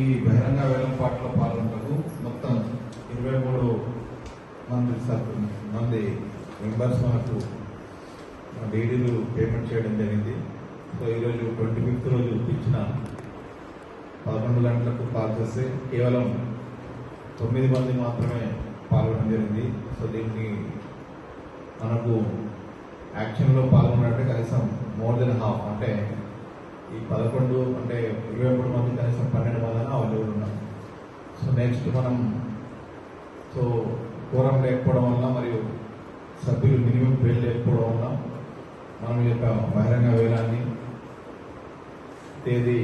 ఈ బహిరంగ వేలంపాట్లో పాల్గొంటకు మొత్తం ఇరవై మూడు మంది మంది మెంబర్స్ మనకు డీడీలు పేమెంట్ చేయడం జరిగింది. సో ఈరోజు ట్వంటీ ఫిఫ్త్ రోజు ఇచ్చిన పదకొండు గంటలకు కాల్ చేస్తే కేవలం తొమ్మిది మంది మాత్రమే పాల్గొనడం జరిగింది. సో దీన్ని మనకు యాక్షన్లో పాల్గొన్నట్టే కనీసం మోర్ దెన్ హాఫ్ అంటే ఈ పదకొండు అంటే ఇరవై మూడు మంది కనీసం పన్నెండు మంది అవైలబుల్ ఉన్నారు సో నెక్స్ట్ మనం సో కోరం లేకపోవడం వల్ల మరియు సభ్యులు మినిమం పేరు లేకపోవడం వల్ల మనం ఈ యొక్క బహిరంగ వేలాన్ని తేదీ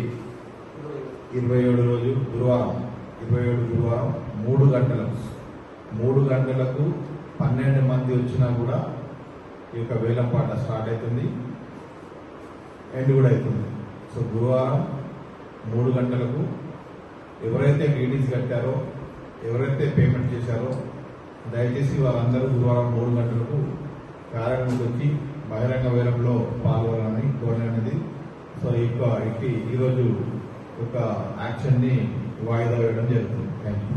ఇరవై ఏడు రోజు గురువారం ఇరవై ఏడు గురువారం మూడు గంటలకు మూడు గంటలకు పన్నెండు మంది వచ్చినా కూడా ఈ యొక్క వేలం పాట స్టార్ట్ అవుతుంది ఎండ్ కూడా అవుతుంది. సో గురువారం మూడు గంటలకు ఎవరైతే మీటింగ్స్ కట్టారో ఎవరైతే పేమెంట్ చేశారో దయచేసి వాళ్ళందరూ గురువారం మూడు గంటలకు కార్యక్రమం వచ్చి బహిరంగ వేరంలో పాల్గొనాలని కోరినది సో ఈ యొక్క ఇట్టి ఈరోజు ఒక యాక్షన్ని వాయిదా వేయడం జరుగుతుంది. Thank you